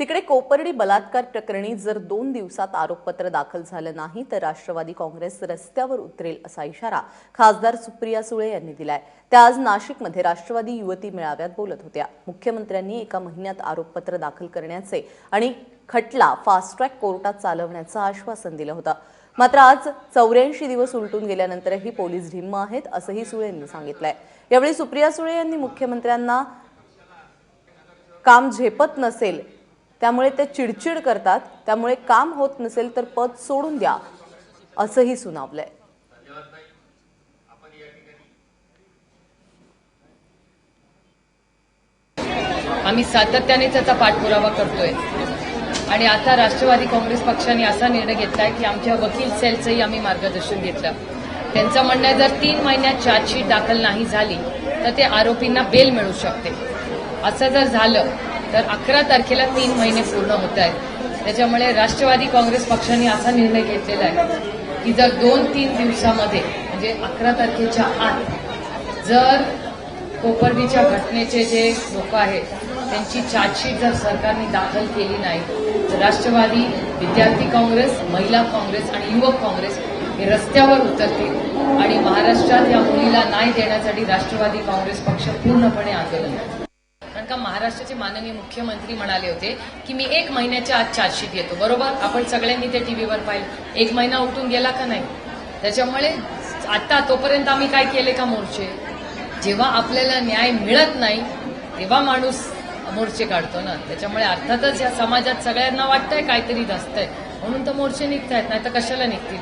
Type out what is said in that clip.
तिकडे कोपर्डी बलात्कार प्रकरणी जर दोन दिवसात आरोपपत्र दाखल झालं नाही तर राष्ट्रवादी काँग्रेस रस्त्यावर उतरेल असा इशारा खासदार सुप्रिया सुळे यांनी दिलाय. त्या आज नाशिकमध्ये राष्ट्रवादी युवती मेळाव्यात बोलत होत्या. मुख्यमंत्र्यांनी एका महिन्यात आरोपपत्र दाखल करण्याचे आणि खटला फास्ट ट्रॅक कोर्टात चालवण्याचं आश्वासन दिलं होतं. मात्र आज चौऱ्याऐंशी दिवस उलटून गेल्यानंतरही पोलीस ढिम्म आहेत असंही सुळे यांनी सांगितलंय. यावेळी सुप्रिया सुळे यांनी मुख्यमंत्र्यांना काम झेपत नसेल त्यामुळे ते चिडचिड करतात. त्यामुळे काम होत नसेल तर पद सोडून द्या. असंही सुनावलंय. आम्ही सातत्याने त्याचा पाठपुरावा करतोय. आणि आता राष्ट्रवादी काँग्रेस पक्षाने असा निर्णय घेतलाय की आमच्या वकील सेलचंही आम्ही मार्गदर्शन घेतलं. त्यांचं म्हणणं आहे जर तीन महिन्यात चार्जशीट दाखल नाही झाली तर ते आरोपींना बेल मिळू शकते. असं जर झालं तर अकरा तारखेला तीन महिने पूर्ण होत आहेत त्याच्यामुळे राष्ट्रवादी काँग्रेस पक्षाने असा निर्णय घेतलेला आहे की जर दोन तीन दिवसामध्ये म्हणजे अकरा तारखेच्या आत जर कोपर्डीच्या घटनेचे जे लोक आहेत त्यांची चार्जशीट जर सरकारने दाखल केली नाही तर राष्ट्रवादी विद्यार्थी काँग्रेस महिला काँग्रेस आणि युवक काँग्रेस हे रस्त्यावर उतरतील आणि महाराष्ट्रात या मुलीला न्याय देण्यासाठी राष्ट्रवादी काँग्रेस पक्ष पूर्णपणे आंदोलन करेल. कारण का महाराष्ट्राचे माननीय मुख्यमंत्री म्हणाले होते की मी एक महिन्याच्या आत चार्जशीट येतो बरोबर? आपण सगळ्यांनी ते टीव्हीवर पाहिलं. एक महिना उठून गेला का नाही? त्याच्यामुळे आता तोपर्यंत आम्ही काय केले का मोर्चे? जेव्हा आपल्याला न्याय मिळत नाही तेव्हा माणूस मोर्चे काढतो ना. त्याच्यामुळे अर्थातच या समाजात सगळ्यांना वाटतंय काहीतरी जास्त आहे म्हणून तर मोर्चे निघतायत नाही तर कशाला निघतील?